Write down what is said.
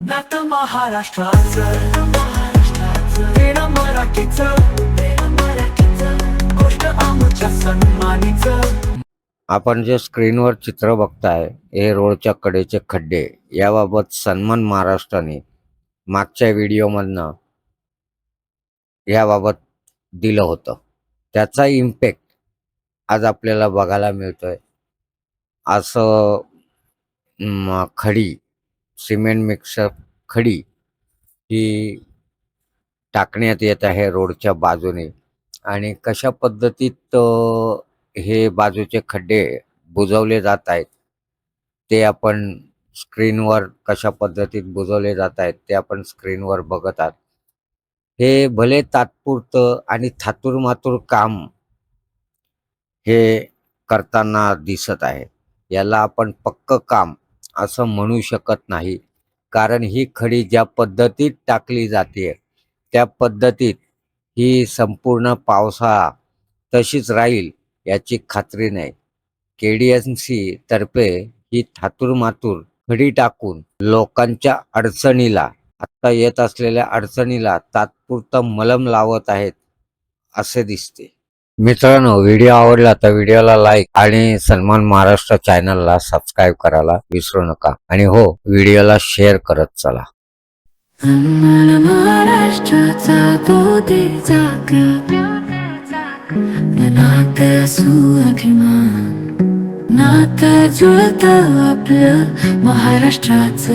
नात महाराष्ट्राचं. महाराष्ट्राचं मराठीचं. गोष्ट आमच्या सन्मानीचं. आपण जे स्क्रीनवर चित्र बघताय हे रोडच्या कडेचे खड्डे. याबाबत सन्मान महाराष्ट्राने मागच्या व्हिडिओमधनं याबाबत दिलं होतं. त्याचा इम्पॅक्ट आज आपल्याला बघायला मिळतोय. असं खडी सिमेंट मिक्सर खडी ही टाकण्यात येत आहे रोडच्या बाजूने. आणि कशा पद्धतीत हे बाजूचे खड्डे बुजवले जात आहेत ते आपण स्क्रीनवर कशा पद्धतीत बुजवले जात आहेत ते आपण स्क्रीनवर बघत आहात. हे भले तात्पुरतं आणि थातूरमातूर काम हे करताना दिसत आहे. याला आपण पक्क काम असं म्हणू शकत नाही. कारण ही खडी ज्या पद्धतीत टाकली जाते त्या पद्धतीत ही संपूर्ण पावसाळा तशीच राहील याची खात्री नाही. के डी एन सी तर्फे ही थातूर मातूर खडी टाकून लोकांच्या अडचणीला आता येत असलेल्या अडचणीला तात्पुरतं मलम लावत आहेत असे दिसते. मित्रांनो व्हिडिओ आवडला तर व्हिडिओला लाईक आणि सन्मान महाराष्ट्र चॅनलला सबस्क्राईब करायला विसरू नका. आणि हो व्हिडिओला शेअर करत चला. महाराष्ट्राचा नात नात जुळत आपलं महाराष्ट्राचं.